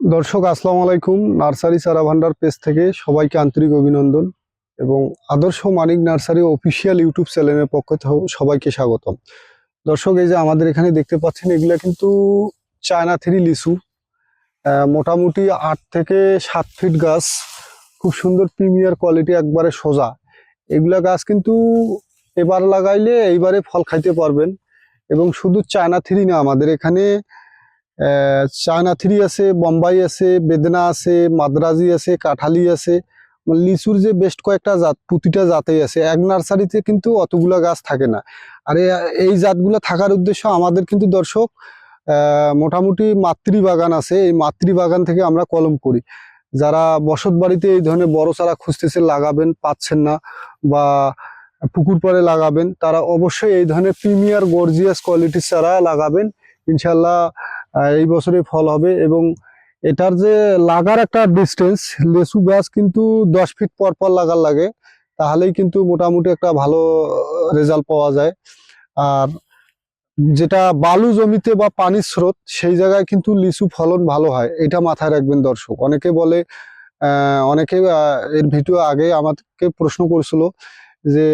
দর্শক, আসসালামু আলাইকুম। নার্সারি চারা ভান্ডার পেজ থেকে সবাইকে আন্তরিক অভিনন্দন এবং আদর্শ মানিক নার্সারি অফিসিয়াল ইউটিউব চ্যানেলের পক্ষ থেকে সবাইকে স্বাগতম। দর্শক, এই যে আমাদের এখানে দেখতে পাচ্ছেন, এগুলা কিন্তু চায়না থ্রি লিচু। মোটামুটি আট থেকে সাত ফিট গাছ, খুব সুন্দর প্রিমিয়ার কোয়ালিটি, একবারে সোজা। এগুলা গাছ কিন্তু এবার লাগাইলে এইবারে ফল খাইতে পারবেন এবং শুধু চায়না থ্রি না, আমাদের এখানে চায়না থ্রি আছে, বোম্বাই আছে, বেদনা আছে, মাদ্রাজি আছে, কাঠালি আছে। লিচুর যে বেস্ট কয়েকটা জাত, প্রতিটা জাতেই আছে। এক নার্সারিতে কিন্তু অতগুলা গাছ থাকে না। আর এই জাতগুলো থাকার উদ্দেশ্য আমাদের কিন্তু দর্শক মোটামুটি মাতৃ বাগান আছে। এই মাতৃ বাগান থেকে আমরা কলম করি। যারা বসত বাড়িতে এই ধরনের বড় চারা খুঁজতেছে, লাগাবেন, পাচ্ছেন না বা পুকুর পাড়ে লাগাবেন, তারা অবশ্যই এই ধরনের প্রিমিয়ার গর্জিয়াস কোয়ালিটির চারা লাগাবেন। ইনশাল্লাহ এই বছরে ফল হবে এবং এটার যে লাগার একটা ডিস্টেন্স লেচু গাছ কিন্তু দশ ফিট পর পর লাগার লাগে, তাহলেই কিন্তু মোটামুটি একটা ভালো রেজাল্ট পাওয়া যায়। আর যেটা বালু জমিতে বা পানির স্রোত, সেই জায়গায় কিন্তু লিচু ফলন ভালো হয়, এটা মাথায় রাখবেন দর্শক। অনেকে বলে অনেকে এর ভিডিও আগে আমাকে প্রশ্ন করেছিল যে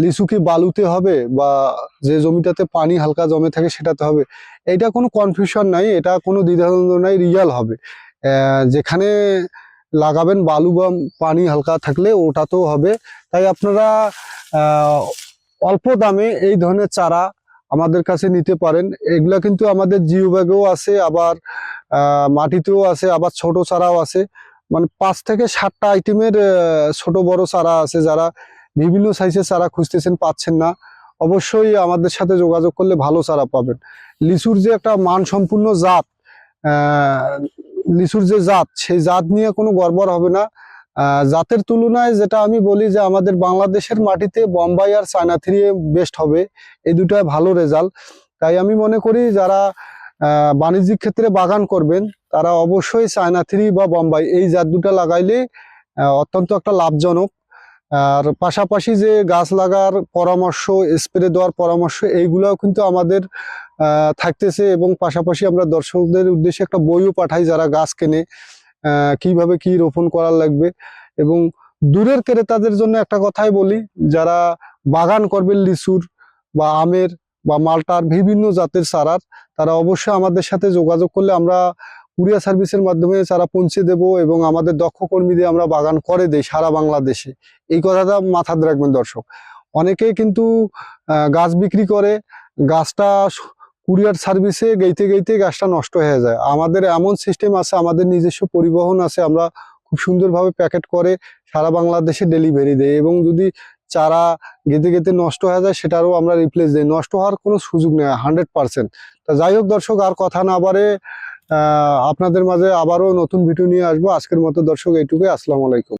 লিচু কি বালুতে হবে বা যে জমিটাতে পানি হালকা জমে থাকে সেটাতে হবে? এটা কোনো কনফিউশন নাই, এটা কোনো দ্বিধাদ্বন্দ্ব নাই রিয়াল হবে। যেখানে লাগাবেন বালু বা পানি হালকা থাকলে ওটাতেও হবে। তাই আপনারা অল্প দামে এই ধরনের চারা আমাদের কাছে নিতে পারেন। এগুলা কিন্তু আমাদের জিও ব্যাগেও আছে, আবার মাটিতেও আছে, আবার ছোট চারাও আছে। মানে পাঁচ থেকে সাতটা আইটেমের ছোট বড় চারা আছে যারা বিভিন্ন সাইজের চারা খুঁজতেছেন, পাচ্ছেন না। অবশ্যই আমাদের সাথে যোগাযোগ করলে ভালো চারা পাবেন। লিচুর যে একটা মানসম্পূর্ণ জাত লিচুর যে জাত, সেই জাত নিয়ে কোনো গড়বড় হবে না। জাতের তুলনায় যেটা আমি বলি যে আমাদের বাংলাদেশের মাটিতে বোম্বাই আর চায়না থ্রি বেস্ট হবে। এই দুটায় ভালো রেজাল্ট তাই আমি মনে করি যারা বাণিজ্যিক ক্ষেত্রে বাগান করবেন, তারা অবশ্যই চায়না থ্রি বা বোম্বাই এই জাত দুটা লাগাইলে অত্যন্ত একটা লাভজনক। আর পাশাপাশি যে গাছ লাগার পরামর্শ স্প্রে দেওয়ার পরামর্শ, এইগুলাও কিন্তু আমাদের থাকতেছে এবং পাশাপাশি আমরা দর্শকদের উদ্দেশ্যে একটা বইও পাঠাই যারা গাছ কেনে কীভাবে কি রোপণ করার লাগবে এবং দূরের ক্রেতাদের জন্য একটা কথাই বলি, যারা বাগান করবেন লিচুর বা আমের বা মালটার বিভিন্ন জাতের চারার, তারা অবশ্যই আমাদের সাথে যোগাযোগ করলে আমরা কুরিয়ার সার্ভিসের মাধ্যমে চারা পৌঁছে দেব এবং আমাদের দক্ষ কর্মী দিয়ে আমরা বাগান করে দেই সারা বাংলাদেশে। এই কথাটা মাথায় রাখবেন দর্শক। অনেকেই কিন্তু গাছ বিক্রি করে গাছটা কুরিয়ার সার্ভিসে গেইতে গেইতে গাছটা নষ্ট হয়ে যায়। আমাদের এমন সিস্টেম আছে আমাদের নিজস্ব পরিবহন আছে আমরা খুব সুন্দরভাবে প্যাকেট করে সারা বাংলাদেশে ডেলিভারি দেয় এবং যদি চারা গেতে গেতে নষ্ট হয়ে যায় সেটারও আমরা রিপ্লেস দিই। নষ্ট হওয়ার কোনো সুযোগ নেই হান্ড্রেড পারসেন্ট তা যাই হোক দর্শক আর কথা না আহ, আপনাদের মাঝে আবারও নতুন ভিডিও নিয়ে আসব। আজকের মতো দর্শক এইটুকুই। আসসালামু আলাইকুম।